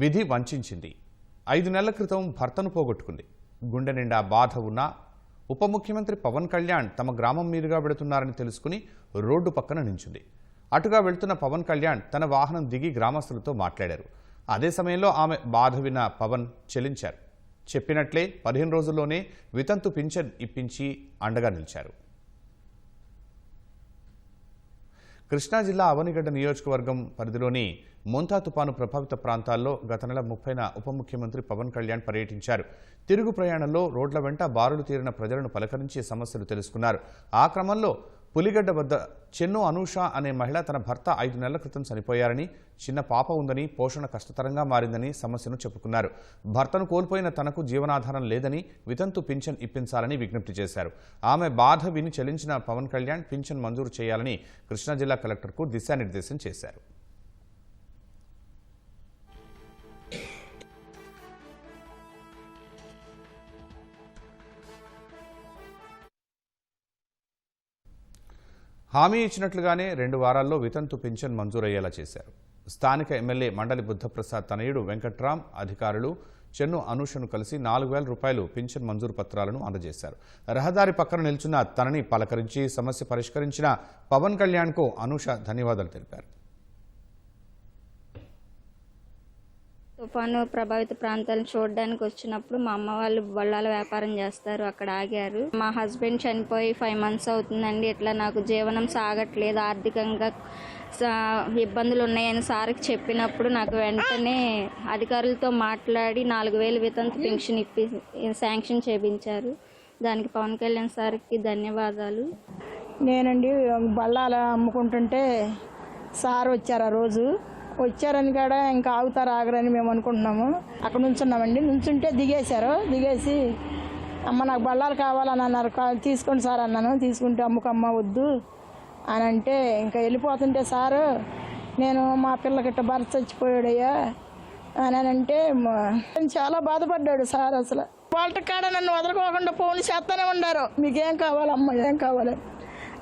విధి వంచింది ఐదు నెలల క్రితం భర్తను పోగొట్టుకుంది. గుండె నిండా బాధ ఉన్నా ఉప ముఖ్యమంత్రి పవన్ కళ్యాణ్ తమ గ్రామం మీదుగా వెళుతున్నారని తెలుసుకుని రోడ్డు పక్కన నించుంది. అటుగా వెళ్తున్న పవన్ కళ్యాణ్ తన వాహనం దిగి గ్రామస్తులతో మాట్లాడారు. అదే సమయంలో ఆమె బాధ విన్న పవన్ చెలించారు. చెప్పినట్లే పదిహేను రోజుల్లోనే వితంతు పింఛన్ ఇప్పించి అండగా నిలిచారు. కృష్ణా జిల్లా అవనిగడ్డ నియోజకవర్గం పరిధిలోని మొంతా తుపాను ప్రభావిత ప్రాంతాల్లో గత నెల ముప్పైన ఉప ముఖ్యమంత్రి పవన్ కళ్యాణ్ పర్యటించారు. తిరుగు ప్రయాణంలో రోడ్ల వెంట బారులు తీరిన ప్రజలను పలకరించి సమస్యలు తెలుసుకున్నారు. ఆ క్రమంలో పులిగడ్డ వద్ద చెన్ను అనూష అనే మహిళ తన భర్త ఐదు నెలల క్రితం చనిపోయారని చిన్న పాప ఉందని పోషణ కష్టతరంగా మారిందని సమస్యను చెప్పుకున్నారు. భర్తను కోల్పోయిన తనకు జీవనాధారం లేదని వితంతు పింఛన్ ఇప్పించాలని విజ్ఞప్తి చేశారు. ఆమె బాధ విని చెల్లించిన పవన్ కళ్యాణ్ పింఛన్ మంజూరు చేయాలని కృష్ణా జిల్లా కలెక్టర్కు దిశానిర్దేశం చేశారు. హామీ ఇచ్చినట్లుగానే రెండు వారాల్లో వితంతు పింఛన్ మంజూరయ్యేలా చేశారు. స్థానిక ఎమ్మెల్యే మండలి బుద్ధప్రసాద్ తనయుడు వెంకట్రామ్ అధికారులు చెన్ను అనూషను కలిసి నాలుగు వేల రూపాయలు పింఛన్ మంజూరు పత్రాలను అందజేశారు. రహదారి పక్కన నిల్చున్న తనని పలకరించి సమస్య పరిష్కరించిన పవన్ కళ్యాణ్కు అనూష ధన్యవాదాలు తెలిపారు. తుఫాను ప్రభావిత ప్రాంతాలను చూడడానికి వచ్చినప్పుడు మా అమ్మ వాళ్ళు బళ్ళాల వ్యాపారం చేస్తారు అక్కడ ఆగారు. మా హస్బెండ్ చనిపోయి ఫైవ్ మంత్స్ అవుతుందండి. ఇట్లా నాకు జీవనం సాగట్లేదు. ఆర్థికంగా సా- ఇబ్బందులు ఉన్నాయని సార్కి చెప్పినప్పుడు నాకు వెంటనే అధికారులతో మాట్లాడి నాలుగు వేలు వితంతు పెన్షన్ ఇప్పి శాంక్షన్ చేపించారు. దానికి పవన్ కళ్యాణ్ సార్కి ధన్యవాదాలు. నేనండి బళ్ళాల అమ్ముకుంటుంటే సార్ వచ్చారు ఆ రోజు. వచ్చారని కాడ ఇంకా ఆగుతారు ఆగరని మేము అనుకుంటున్నాము. అక్కడ నుంచున్నామండి. నుంచుంటే దిగేశారు. దిగేసి అమ్మ నాకు బళ్ళాలు కావాలని అన్నారు. "కా- తీసుకోండి సార్ అన్నాను. తీసుకుంటే అమ్ముకమ్మ వద్దు అని అంటే ఇంకా వెళ్ళిపోతుంటే సారు నేను మా పిల్లకిట్ట భర్త చచ్చిపోయాడయ్యా అని అంటే మా- చాలా బాధపడ్డాడు సార్ అసలు. వాళ్ళ కాడ నన్ను వదలకోకుండా ఫోన్ చేస్తూనే ఉన్నారు. మీకేం కావాలమ్మా ఏం కావాలి?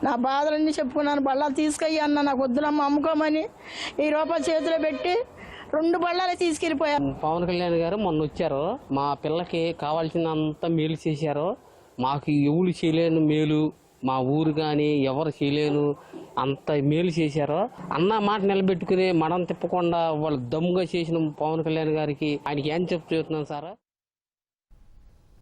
నా బాధలన్నీ చెప్పుకున్నాను. బళ్ళాలు తీసుకయ్యా అన్న నాకు వద్దులమ్మ అమ్ముకోమని ఈ రూపాయలు చేతిలో పెట్టి రెండు బళ్ళాలే తీసుకెళ్ళిపోయాను పవన్ కళ్యాణ్ గారు మొన్న వచ్చారు. మా పిల్లకి కావాల్సినంత మేలు చేశారు. మాకు ఎవరు చేయలేని మేలు మా ఊరు కానీ ఎవరు చేయలేను అంత మేలు చేశారు. అన్న మాట నిలబెట్టుకుని మడం తిప్పకుండా వాళ్ళు దమ్ముగా చేసిన పవన్ కళ్యాణ్ గారికి ఆయనకి ఏం చెప్పు చెబుతున్నాను సార్?